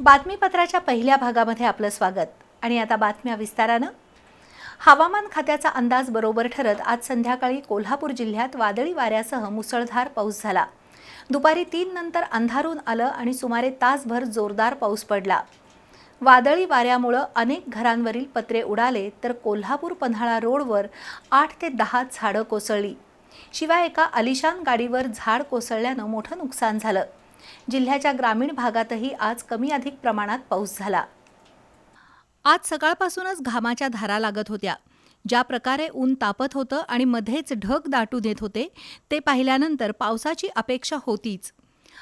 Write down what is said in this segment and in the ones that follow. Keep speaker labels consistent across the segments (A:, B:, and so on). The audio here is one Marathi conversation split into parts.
A: बातमीपत्राच्या पहिल्या भागामध्ये आपलं स्वागत. आणि आता बातम्या विस्तारानं. हवामान खात्याचा अंदाज बरोबर ठरत आज संध्याकाळी कोल्हापूर जिल्ह्यात वादळी वाऱ्यासह मुसळधार पाऊस झाला. दुपारी तीन नंतर अंधारून आलं आणि सुमारे तासभर जोरदार पाऊस पडला. वादळी वाऱ्यामुळं अनेक घरांवरील पत्रे उडाले तर कोल्हापूर पन्हाळा रोडवर आठ ते दहा झाडं कोसळली. शिवाय एका अलिशान गाडीवर झाड कोसळल्यानं मोठं नुकसान झालं. जिल्ह्याच्या ग्रामीण भागातही आज कमी अधिक प्रमाणात पाऊस झाला. आज सकाळपासूनच घामाच्या धारा लागत होत्या. ज्या प्रकारे ऊन तापत होतं आणि मध्येच ढग दाटू देत होते ते पाहिल्यानंतर पावसाची अपेक्षा होतीच.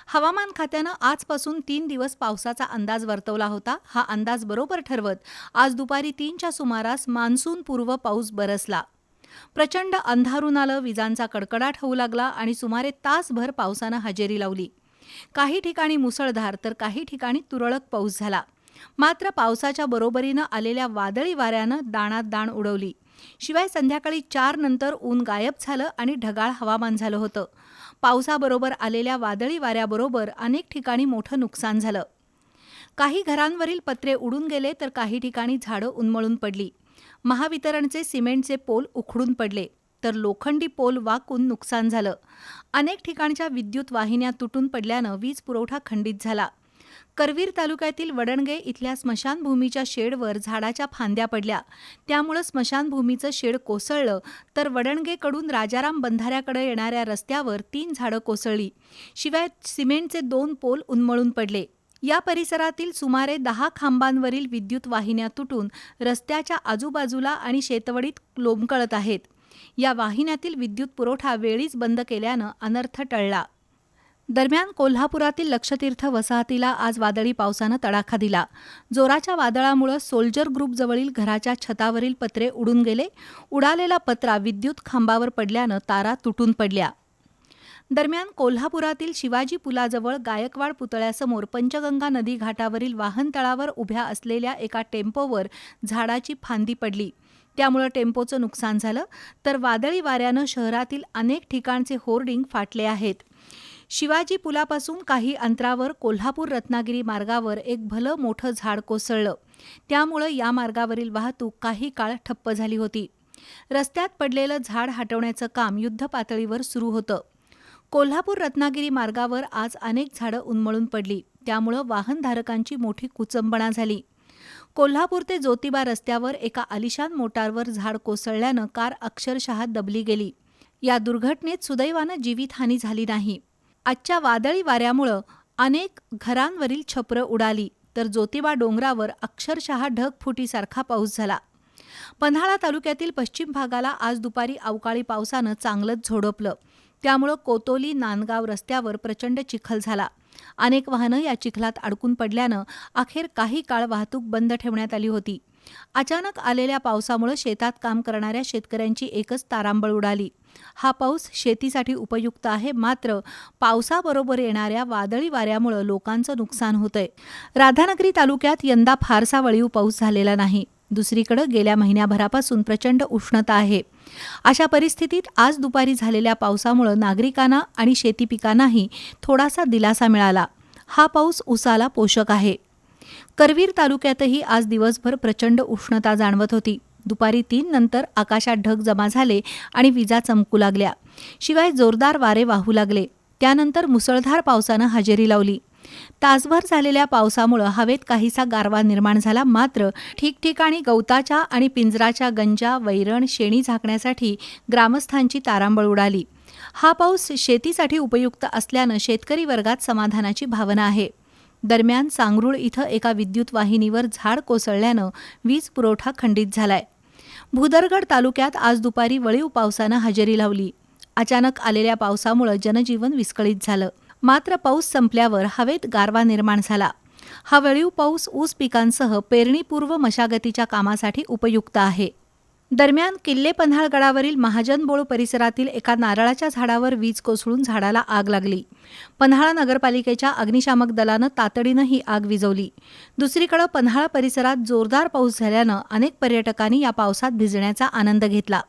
A: हवामान खात्यानं आजपासून तीन दिवस पावसाचा अंदाज वर्तवला होता. हा अंदाज बरोबर ठरवत आज दुपारी तीनच्या सुमारास मान्सूनपूर्व पाऊस बरसला. प्रचंड अंधारून आलं विजांचा कडकडाट होऊ लागला आणि सुमारे तासभर पावसानं हजेरी लावली. काही ठिकाणी मुसळधार तर काही ठिकाणी तुरळक पाऊस झाला. मात्र पावसाच्या बरोबरीनं आलेल्या वादळी वाऱ्यानं दाणात दाण उडवली. शिवाय संध्याकाळी चार नंतर ऊन गायब झालं आणि ढगाळ हवामान झालं होतं. पावसाबरोबर आलेल्या वादळी वाऱ्याबरोबर अनेक ठिकाणी मोठं नुकसान झालं. काही घरांवरील पत्रे उडून गेले तर काही ठिकाणी झाडं उन्मळून पडली. महावितरणचे सिमेंटचे पोल उखडून पडले. तर लोखंडी पोल वाकून नुकसान झालं. अनेक ठिकाणच्या विद्युत वाहिन्या तुटून पडल्यानं वीज पुरवठा खंडित झाला. करवीर तालुक्यातील वडणगे इथल्या स्मशानभूमीच्या शेडवर झाडाच्या फांद्या पडल्या. त्यामुळं स्मशानभूमीचं शेड कोसळलं तर वडणगेकडून राजाराम बंधाऱ्याकडे येणाऱ्या रस्त्यावर तीन झाडं कोसळली. शिवाय सिमेंटचे दोन पोल उन्मळून पडले. या परिसरातील सुमारे दहा खांबांवरील विद्युत वाहिन्या तुटून रस्त्याच्या आजूबाजूला आणि शेतवडीत लोंबकळत आहेत. या वाहिन्यातील विद्युत पुरवठा वेळीच बंद केल्यानं अनर्थ टळला. दरम्यान कोल्हापुरातील लक्षतीर्थ वसाहतीला आज वादळी पावसानं तडाखा दिला. जोराच्या वादळामुळं सोल्जर ग्रुपजवळील घराच्या छतावरील पत्रे उडून गेले. उडालेला पत्रा विद्युत खांबावर पडल्यानं तारा तुटून पडल्या. दरम्यान कोल्हापुरातील शिवाजी पुलाजवळ गायकवाड पुतळ्यासमोर पंचगंगा नदी घाटावरील वाहनतळावर उभ्या असलेल्या एका टेम्पोवर झाडाची फांदी पडली. त्यामुळं टेम्पोचं नुकसान झालं. तर वादळी वाऱ्यानं शहरातील अनेक ठिकाणचे होर्डिंग फाटले आहेत. शिवाजी पुलापासून काही अंतरावर कोल्हापूर रत्नागिरी मार्गावर एक भलं मोठं झाड कोसळलं. त्यामुळं या मार्गावरील वाहतूक काही काळ ठप्प झाली होती. रस्त्यात पडलेलं झाड हटवण्याचं काम युद्धपातळीवर सुरू होतं. कोल्हापूर रत्नागिरी मार्गावर आज अनेक झाडं उन्मळून पडली. त्यामुळं वाहनधारकांची मोठी कुचंबणा झाली. कोल्हापूर ते ज्योतिबा रस्त्यावर एका आलिशान मोटारवर झाड कोसळल्यानं कार अक्षरशः दबली गेली. या दुर्घटनेत सुदैवानं जीवितहानी झाली नाही. आजच्या वादळी वाऱ्यामुळं अनेक घरांवरील छपरं उडाली तर ज्योतिबा डोंगरावर अक्षरशः ढगफुटीसारखा पाऊस झाला. पन्हाळा तालुक्यातील पश्चिम भागाला आज दुपारी अवकाळी पावसानं चांगलंच झोडपलं. त्यामुळं कोतोली नांदगाव रस्त्यावर प्रचंड चिखल झाला. अनेक वाहनं या चिखलात अडकून पडल्यानं अखेर काही काळ वाहतूक बंद ठेवण्यात आली होती. अचानक आलेल्या पावसामुळे शेतात काम करणाऱ्या शेतकऱ्यांची एकच तारांबळ उडाली. हा पाऊस शेतीसाठी उपयुक्त आहे मात्र पावसाबरोबर येणाऱ्या वादळी वाऱ्यामुळं लोकांचं नुकसान होतंय. राधानगरी तालुक्यात यंदा फारसा वळीव पाऊस झालेला नाही. दुसरीकडे गेल्या महिन्याभरापासून प्रचंड उष्णता आहे. अशा परिस्थितीत आज दुपारी झालेल्या पावसामुळे नागरिकांना आणि शेती पिकांनाही थोडासा दिलासा मिळाला. हा पाऊस उसाला पोषक आहे. करवीर तालुक्यातही आज दिवसभर प्रचंड उष्णता जाणवत होती. दुपारी तीन नंतर आकाशात ढग जमा झाले आणि विजा चमकू लागल्या. शिवाय जोरदार वारे वाहू लागले. त्यानंतर मुसळधार पावसानं हजेरी लावली. तासभर झालेल्या पावसामुळं हवेत काहीसा गारवा निर्माण झाला. मात्र ठिकठिकाणी गवताच्या आणि पिंजराच्या गंजा वैरण शेणी झाकण्यासाठी ग्रामस्थांची तारांबळ उडाली. हा पाऊस शेतीसाठी उपयुक्त असल्यानं शेतकरी वर्गात समाधानाची भावना आहे. दरम्यान सांगरूळ इथं एका विद्युत वाहिनीवर झाड कोसळल्यानं वीज पुरवठा खंडित झालाय. भुदरगड तालुक्यात आज दुपारी वळीव पावसानं हजेरी लावली. अचानक आलेल्या पावसामुळं जनजीवन विस्कळीत झालं. मात्र पाऊस संपल्यावर हवेत गारवा निर्माण झाला. हा वेळीव पाऊस ऊस पिकांसह पेरणीपूर्व मशागतीच्या कामासाठी उपयुक्त आहे. दरम्यान किल्ले पन्हाळगडावरील महाजनबोळ परिसरातील एका नारळाच्या झाडावर वीज कोसळून झाडाला आग लागली. पन्हाळा नगरपालिकेच्या अग्निशामक दलानं तातडीनं ही आग विझवली. दुसरीकडे पन्हाळा परिसरात जोरदार पाऊस झाल्यानं अनेक पर्यटकांनी या पावसात भिजण्याचा आनंद घेतला.